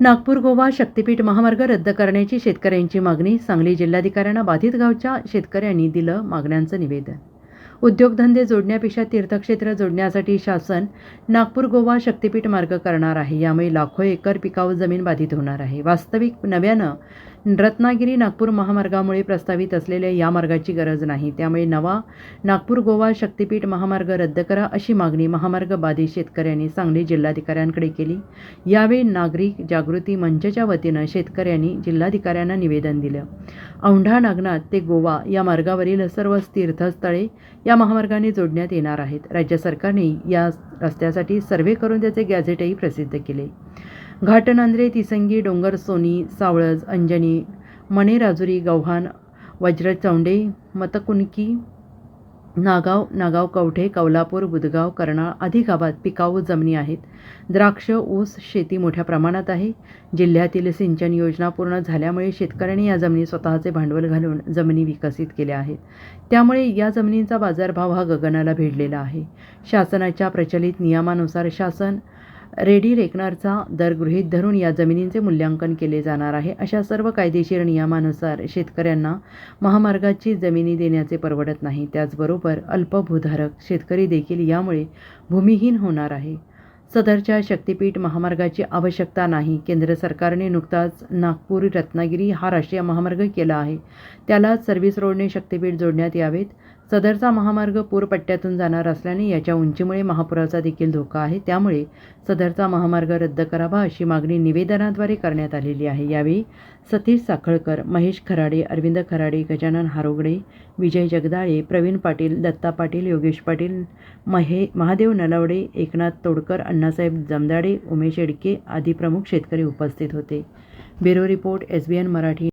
नागपूर गोवा शक्तीपीठ महामार्ग रद्द करण्याची शेतकऱ्यांची मागणी सांगली जिल्हाधिकाऱ्यांना बाधित गावच्या शेतकऱ्यांनी दिलं मागण्यांचं निवेदन. उद्योगधंदे जोडण्यापेक्षा तीर्थक्षेत्र जोडण्यासाठी शासन नागपूर गोवा शक्तीपीठ मार्ग करणार आहे. यामुळे लाखो एकर पिकाऊ जमीन बाधित होणार आहे. वास्तविक नव्यानं रत्नागिरी नागपूर महामार्गामुळे प्रस्तावित असलेल्या या मार्गाची गरज नाही. त्यामुळे नवा नागपूर गोवा शक्तीपीठ महामार्ग रद्द करा अशी मागणी महामार्ग बाधित शेतकऱ्यांनी सांगली जिल्हाधिकाऱ्यांकडे केली. यावेळी नागरिक जागृती मंचच्या वतीनं शेतकऱ्यांनी जिल्हाधिकाऱ्यांना निवेदन दिलं. औंढा नागनाथ ते गोवा या मार्गावरील सर्व तीर्थस्थळे या महामार्गाने जोडण्यात येणार आहेत. राज्य सरकारने या रस्त्यासाठी सर्वे करून त्याचे गॅझेटही प्रसिद्ध केले. घाटनांद्रे तिसंगी डोंगर सोनी सावळज अंजनी मणे राजुरी गव्हाण वज्रचौंडे मतकुनकी नागाव नागाव कवठे कौलापूर बुदगाव कर्नाळ आदी गावात पिकाऊ जमिनी आहेत. द्राक्ष ऊस शेती मोठ्या प्रमाणात आहे. जिल्ह्यातील सिंचन योजना पूर्ण झाल्यामुळे शेतकऱ्यांनी या जमिनी स्वतःचे भांडवल घालून जमिनी विकसित केल्या आहेत. त्यामुळे या जमिनींचा बाजारभाव हा गगनाला भिडलेला आहे. शासनाच्या प्रचलित नियमानुसार शासन रेडी रेकनरचा दर गृहीत धरून या जमिनींचे मूल्यांकन केले जाणार आहे. अशा सर्व कायदेशीर नियमानुसार शेतकऱ्यांना महामार्गाची जमिनी देण्याचे परवडत नाही. त्याचबरोबर अल्पभूधारक शेतकरी देखील यामुळे भूमिहीन होणार आहे. सदरच्या शक्तीपीठ महामार्गाची आवश्यकता नाही. केंद्र सरकारने नुकताच नागपूर रत्नागिरी हा राष्ट्रीय महामार्ग केला आहे. त्याला सर्व्हिस रोडने शक्तीपीठ जोडण्यात यावेत. सदरचा महामार्ग पूरपट्ट्यातून जाणार असल्याने याच्या उंचीमुळे महापुराचा देखील धोका आहे. त्यामुळे सदरचा महामार्ग रद्द करावा अशी मागणी निवेदनाद्वारे करण्यात आलेली आहे. यावेळी सतीश साखळकर महेश खराडे अरविंद खराडे गजानन हारोगडे विजय जगदाळे प्रवीण पाटील दत्ता पाटील योगेश पाटील महे महादेव नलावडे एकनाथ तोडकर अण्णासाहेब जमदाडे उमेश एडके आदी प्रमुख शेतकरी उपस्थित होते. Bureau report S B N Marathi.